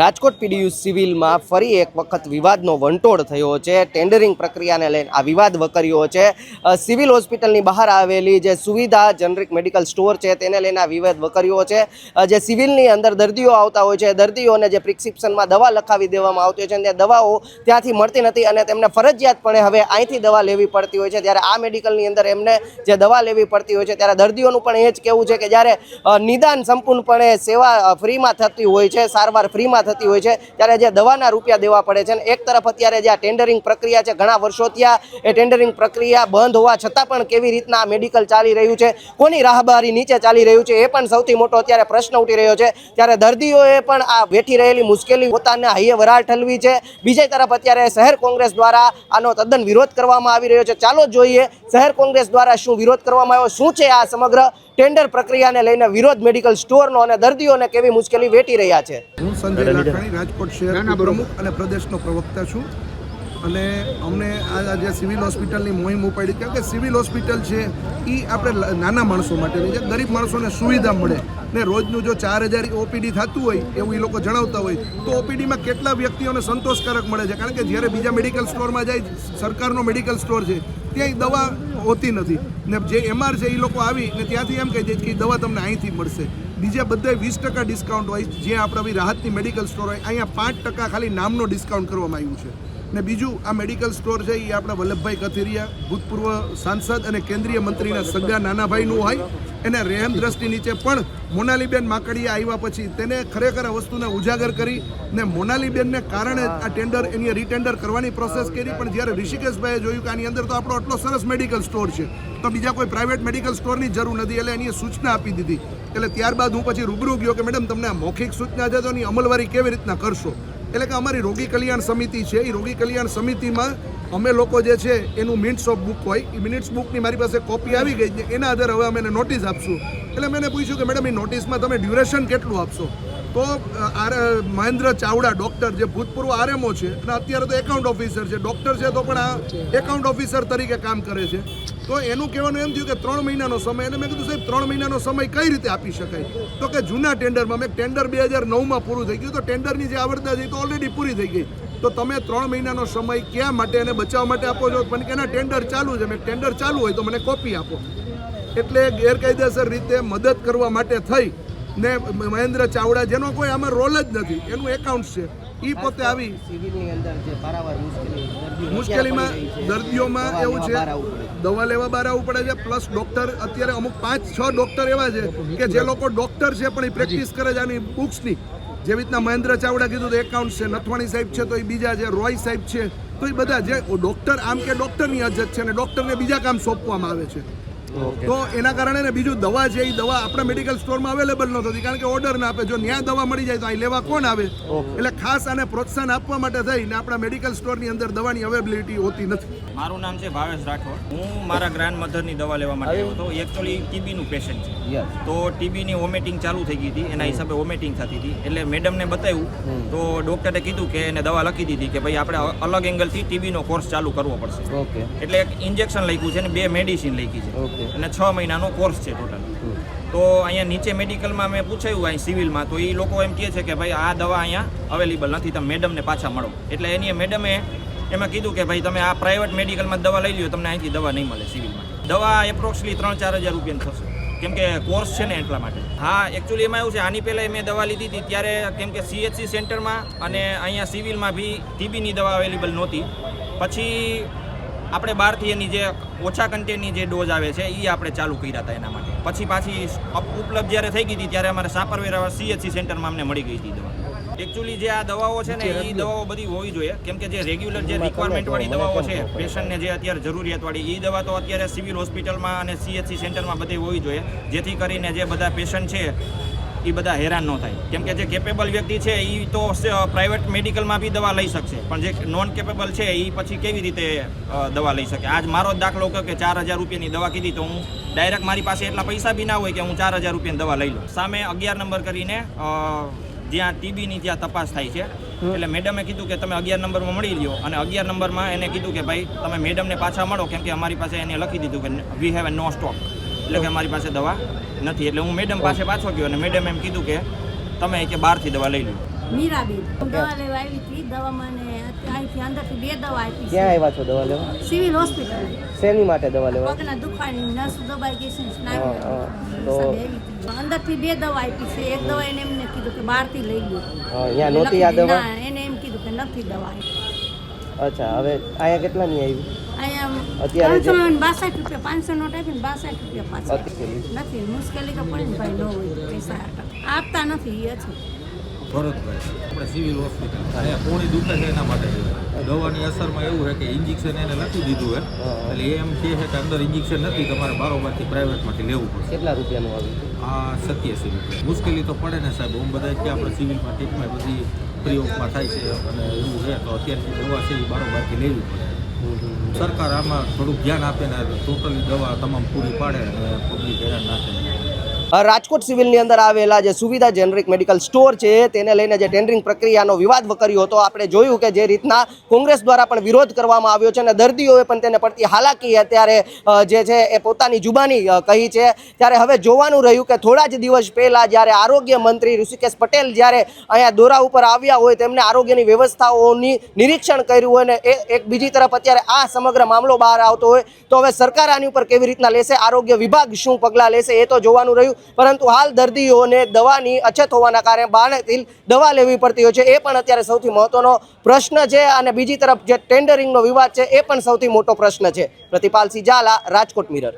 Rajkot PDU સિવિલમાં ફરી એક વખત વિવાદનો વંટોળ થયો છે. ટેન્ડરિંગ પ્રક્રિયાને લઈને આ વિવાદ વકર્યો છે. સિવિલ હોસ્પિટલની બહાર આવેલી જે સુવિધા જનરિક મેડિકલ સ્ટોર છે તેને લઈને આ વિવાદ વકર્યો છે. જે સિવિલની અંદર દર્દીઓ આવતા હોય છે દર્દીઓને જે પ્રિસ્ક્રિપ્શનમાં દવા લખાવી દેવામાં આવતી હોય છે અને દવાઓ ત્યાંથી મળતી નથી અને તેમને ફરજિયાતપણે હવે અહીંથી દવા લેવી પડતી હોય છે. ત્યારે આ મેડિકલની અંદર એમને જે દવા લેવી પડતી હોય છે, ત્યારે દર્દીઓનું પણ એ જ કહેવું છે કે જ્યારે નિદાન સંપૂર્ણપણે સેવા ફ્રીમાં થતી હોય છે, સારવાર ફ્રીમાં થતી હોય છે. ત્યારે જે દવાના રૂપિયા દેવા પડે છે અને એક તરફ અત્યારે જે આ ટેન્ડરિંગ પ્રક્રિયા છે, ઘણા વર્ષોથી આ એ ટેન્ડરિંગ પ્રક્રિયા બંધ હોવા છતાં પણ કેવી રીતના મેડિકલ ચાલી રહ્યું છે, કોની રાહબારી નીચે ચાલી રહ્યું છે એ પણ સૌથી મોટો અત્યારે પ્રશ્ન ઉઠી રહ્યો છે. ત્યારે દર્દીઓએ પણ આ વેઠી રહેલી મુશ્કેલી પોતાના હૈયે વરાળ ઠલવી છે. બીજી તરફ અત્યારે શહેર કોંગ્રેસ દ્વારા આનો તદ્દન વિરોધ કરવામાં આવી રહ્યો છે. ચાલો જોઈએ શહેર કોંગ્રેસ દ્વારા શું વિરોધ કરવામાં આવ્યો, શું છે આ સમગ્ર ટેન્ડર પ્રક્રિયાને લઈને વિરોધ મેડિકલ સ્ટોરનો અને દર્દીઓને કેવી મુશ્કેલી વેઠી રહ્યા છે? હું સંજય લાખાણી રાજકોટ શહેરના પ્રમુખ અને પ્રદેશનો પ્રવક્તા છું. અને અમને આ જે સિવિલ હોસ્પિટલની મોહિમ ઉપાડી કારણ કે સિવિલ હોસ્પિટલ છે એ આપણે નાના માણસો માટેની છે ગરીબ માણસોને સુવિધા મળે. ને રોજનું જો ચાર હજાર ઓપીડી થતું હોય, એવું એ લોકો જણાવતા હોય, તો ઓપીડીમાં કેટલા વ્યક્તિઓને સંતોષકારક મળે છે? કારણ કે જ્યારે બીજા મેડિકલ સ્ટોરમાં જાય, સરકારનો મેડિકલ સ્ટોર છે ત્યાં દવા હોતી નથી. ને જે એમઆર છે એ લોકો આવી ને ત્યાંથી એમ કહી દે કે એ દવા તમને અહીંથી મળશે. બીજા બધા વીસ ટકા ડિસ્કાઉન્ટ હોય જ્યાં આપણે રાહતની મેડિકલ સ્ટોર હોય, અહીંયા પાંચ ટકા ખાલી નામનો ડિસ્કાઉન્ટ કરવામાં આવ્યું છે. ને બીજું આ મેડિકલ સ્ટોર છે, એ આપણા વલ્લભભાઈ કથિરિયા, ભૂતપૂર્વ સાંસદ અને કેન્દ્રીય મંત્રીના સગા નાનાભાઈનું હોય. એને રહેમ દ્રષ્ટિ નીચે પણ મોનાલીબેન માકડીયા આવ્યા પછી તેને ખરેખર આ વસ્તુને ઉજાગર કરી ને મોનાલીબેનને કારણે આ ટેન્ડર એની રીટેન્ડર કરવાની પ્રોસેસ કરી. પણ જ્યારે ઋષિકેશભાઈએ જોયું કે આની અંદર તો આપણો આટલો સરસ મેડિકલ સ્ટોર છે, તો બીજા કોઈ પ્રાઇવેટ મેડિકલ સ્ટોરની જરૂર નથી. એટલે એની સૂચના આપી દીધી. એટલે ત્યારબાદ હું પછી રૂબરૂ ગયો કે, મેડમ, તમને આ મૌખિક સૂચના છે, તો એની અમલવારી કેવી રીતના કરશો? એટલે કે અમારી રોગી કલ્યાણ સમિતિ છે. એ રોગી કલ્યાણ સમિતિમાં અમે લોકો જે છે, એનું મિનિટ્સ ઓફ બુક હોય. એ મિનિટ્સ બુકની મારી પાસે કોપી આવી ગઈ છે. એના આધારે હવે અમે એને નોટિસ આપશું. એટલે મેં એને પૂછ્યું કે, મેડમ એ નોટિસમાં તમે ડ્યુરેશન કેટલું આપશો? તો આરે, મહેન્દ્ર ચાવડા, ડૉક્ટર જે ભૂતપૂર્વ આરએમઓ છે, અને અત્યારે તો એકાઉન્ટ ઓફિસર છે, ડૉક્ટર છે તો પણ આ એકાઉન્ટ ઓફિસર તરીકે કામ કરે છે. તો એનું કહેવાનું એમ થયું કે ત્રણ મહિનાનો સમય, અને મેં કીધું, સાહેબ, ત્રણ મહિનાનો સમય કઈ રીતે આપી શકાય? તો કે જૂના ટેન્ડરમાં, મેં ટેન્ડર બે હજાર નવમાં પૂરું થઈ ગયું, તો ટેન્ડરની જે આવડતા છે તો ઓલરેડી પૂરી થઈ ગઈ. તો તમે ત્રણ મહિનાનો સમય ક્યાં માટે એને બચાવવા માટે આપો છો? પણ કે એના ટેન્ડર ચાલુ છે, મેં ટેન્ડર ચાલુ હોય તો મને કોપી આપો. એટલે ગેરકાયદેસર રીતે મદદ કરવા માટે થઈ. ને મહેન્દ્ર ચાવડા જેનો કોઈ આમાં રોલ જ નથી. એનું એકાઉન્ટ છે. એ પોતે આવી મુશ્કેલીમાં? દર્દીઓમાં એવું છે. દવા લેવા બહાર આવવું પડે છે. પ્લસ ડોક્ટર અત્યારે અમુક પાંચ છ ડોક્ટર એવા છે કે જે લોકો ડોક્ટર છે પણ એ પ્રેક્ટિસ કરે છે આની બુક્સની જેવી રીતના મહેન્દ્ર ચાવડા કીધું તો એકાઉન્ટ છે. નથવાણી સાહેબ છે તો એ બીજા છે. રોય સાહેબ છે. તો એ બધા જે ડોક્ટર આમ કે ડોક્ટરની અજત છે ને ડોક્ટરને બીજા કામ સોંપવામાં આવે છે. તો એના કારણે ને બીજું દવા છે એ દવા આપણા મેડિકલ સ્ટોરમાં અવેલેબલ ન થતી કારણ કે ઓર્ડર ના આપે. જો ન્યાય દવા મળી જાય તો અહીં લેવા કોણ આવે? એટલે ખાસ આને પ્રોત્સાહન આપવા માટે થઈને આપણા મેડિકલ સ્ટોરની અંદર દવાની અવેલેબિલિટી હોતી નથી. મારું નામ છે ભાવેશ રાઠોડ. હું મારા ગ્રાન્ડ મધરની દવા લેવા માટે આવ્યો હતો. એકચ્યુઅલી ટીબીનું પેશન્ટ છે. તો ટીબીની વોમિટિંગ ચાલુ થઈ ગઈ હતી. એના હિસાબે વોમિટિંગ થતી હતી. એટલે મેડમને બતાવ્યું. તો ડૉક્ટરે કીધું કે એને દવા લખી દીધી કે ભાઈ આપણે અલગ એંગલથી ટીબીનો કોર્સ ચાલુ કરવો પડશે. એટલે એક ઇન્જેક્શન લખ્યું છે અને બે મેડિસિન લખી છે. ઓકે અને છ મહિનાનો કોર્સ છે ટોટલ. તો અહીંયા નીચે મેડિકલમાં મેં પૂછાયું અહીં સિવિલમાં, તો એ લોકો એમ કહે છે કે ભાઈ આ દવા અહીંયા અવેલેબલ નથી, તમે મેડમને પાછા મળો. એટલે એની મેડમે એમાં કીધું કે ભાઈ તમે આ પ્રાઇવેટ મેડિકલમાં દવા લઈ લ્યો, તમને અહીંથી દવા નહીં મળે સિવિલમાં. દવા એપ્રોક્સલી ત્રણ ચાર હજાર રૂપિયાની થશે. કેમ કે કોર્સ છે ને એટલા માટે. હા એકચ્યુઅલી એમાં એવું છે, આની પહેલાં મેં દવા લીધી હતી, ત્યારે કેમ કે સીએચસી સેન્ટરમાં અને અહીંયા સિવિલમાં બી ટીબીની દવા અવેલેબલ નહોતી. પછી આપણે બહારથી એની જે ઓછા કન્ટેન્ટની જે ડોઝ આવે છે એ આપણે ચાલુ કર્યા હતા એના માટે. પછી પાછી ઉપલબ્ધ જ્યારે થઈ ગઈ હતી ત્યારે અમારે સાપરવેરા સીએચસી સેન્ટરમાં અમને મળી ગઈ હતી દવા. એકચ્યુઅલી જે આ દવાઓ છે ને એ દવાઓ બધી હોવી જોઈએ. કેમ કે જે રેગ્યુલર જે રિક્વાયરમેન્ટવાળી દવાઓ છે પેશન્ટને જે અત્યારે જરૂરિયાતવાળી એ દવા તો અત્યારે સિવિલ હોસ્પિટલમાં અને સીએચસી સેન્ટરમાં બધી હોવી જોઈએ. જેથી કરીને જે બધા પેશન્ટ છે એ બધા હેરાન ન થાય. કેમ કે જે કેપેબલ વ્યક્તિ છે એ તો પ્રાઇવેટ મેડિકલમાં બી દવા લઈ શકશે. પણ જે નોન કેપેબલ છે એ પછી કેવી રીતે દવા લઈ શકે? આજ મારો દાખલો કહો કે ચાર હજાર રૂપિયાની દવા કીધી તો હું ડાયરેક્ટ મારી પાસે એટલા પૈસા બી ના હોય કે હું ચાર હજાર રૂપિયાની દવા લઈ લઉં. સામે અગિયાર નંબર કરીને જ્યાં ટીબીની જ્યાં તપાસ થાય છે. એટલે મેડમે કીધું કે તમે અગિયાર નંબરમાં મળી લ્યો. અને અગિયાર નંબરમાં એને કીધું કે ભાઈ, તમે મેડમને પાછા મળો. કેમ કે અમારી પાસે એને લખી દીધું કે we have a no stock એટલે કે અમારી પાસે દવા નથી. એટલે હું મેડમ પાસે પાછો ગયો અને મેડમ એમ કીધું કે તમે કે બહારથી દવા લઈ લો. મીરાબેન દવા લેવા આવી હતી. દવામાં ને અહીંથી અંદરથી બે દવા આપી છે. ક્યાં આવ્યા છો દવા લેવા? Civil hospital. શેની માટે દવા લેવા? પગના દુખાવાની નસ દબાઈ ગઈ છે સ્નાયુ હા, હા. તો- હિસાબે આવી હતી. અંદરથી બે દવા આપી છે. એક દવા એને એમને કીધું કે બહારથી લઈ લો. હા, અહીંયા નહોતી આ દવા? ના એને એમ કીધું કે નથી દવા અચ્છા હવે અહીંયા કેટલાની આવી? અહીંયા અત્યારે બાસઠ રૂપિયા પાંચસો નોટ આપીને બાસઠ રૂપિયા પાછા નથી મુશ્કેલી તો પડે ને ભાઈ ન હોય પૈસા આપતા નથી એ છે ભરતભાઈ આપણે સિવિલ હોસ્પિટલ પોણી દુખે છે એના માટે. દવાની અસરમાં એવું છે કે ઇન્જેક્શન એને લખી દીધું છે. એટલે એ એમ કહે છે કે અંદર ઇન્જેક્શન નથી તમારે બારોબારથી પ્રાઇવેટમાંથી લેવું પડશે. કેટલા રૂપિયાનું આવ્યું આ સત્યાસી રૂપિયા. મુશ્કેલી તો પડે ને સાહેબ. હું બધા કે આપણે સિવિલમાં ટ્રીટમેન્ટ બધી ફ્રી ઓફમાં થાય છે અને એવું છે તો અત્યારથી દવા છે એ બારોબારથી લેવી પડે. સરકાર આમાં થોડુંક ધ્યાન આપે ને ટોટલી દવા તમામ પૂરી પાડે અને પબ્લિક હેરાન ના રાજકોટ સિવિલની અંદર આવેલા જે સુવિધા જેનરિક મેડિકલ સ્ટોર છે, તેને લઈને જે ટેન્ડરિંગ પ્રક્રિયાનો વિવાદ વકર્યો હતો. આપણે જોયું કે જે રીતના કોંગ્રેસ દ્વારા પણ વિરોધ કરવામાં આવ્યો છે અને દર્દીઓએ પણ તેને પડતી હાલાકી અત્યારે જે છે એ પોતાની જુબાની કહી છે. ત્યારે હવે જોવાનું રહ્યું કે થોડા જ દિવસ પહેલાં જ્યારે આરોગ્ય મંત્રી ઋષિકેશ પટેલ જ્યારે અહીંયા દોરા ઉપર આવ્યા હોય તેમને આરોગ્યની વ્યવસ્થાઓની નિરીક્ષણ કર્યું હોય અને એ એક બીજી તરફ અત્યારે આ સમગ્ર મામલો બહાર આવતો હોય, તો હવે સરકાર આની ઉપર કેવી રીતના લેશે? આરોગ્ય વિભાગ શું પગલાં લેશે? એ તો જોવાનું રહ્યું. પરંતુ હાલ દર્દીઓને દવાની અછત હોવાના કારણે બહારથી દવા લેવી પડતી હોય છે. એ પણ અત્યારે સૌથી મહત્વનો પ્રશ્ન છે અને બીજી તરફ જે ટેન્ડરિંગનો વિવાદ છે, એ પણ સૌથી મોટો પ્રશ્ન છે. પ્રતિપાલસિંહ ઝાલા, રાજકોટ મિરર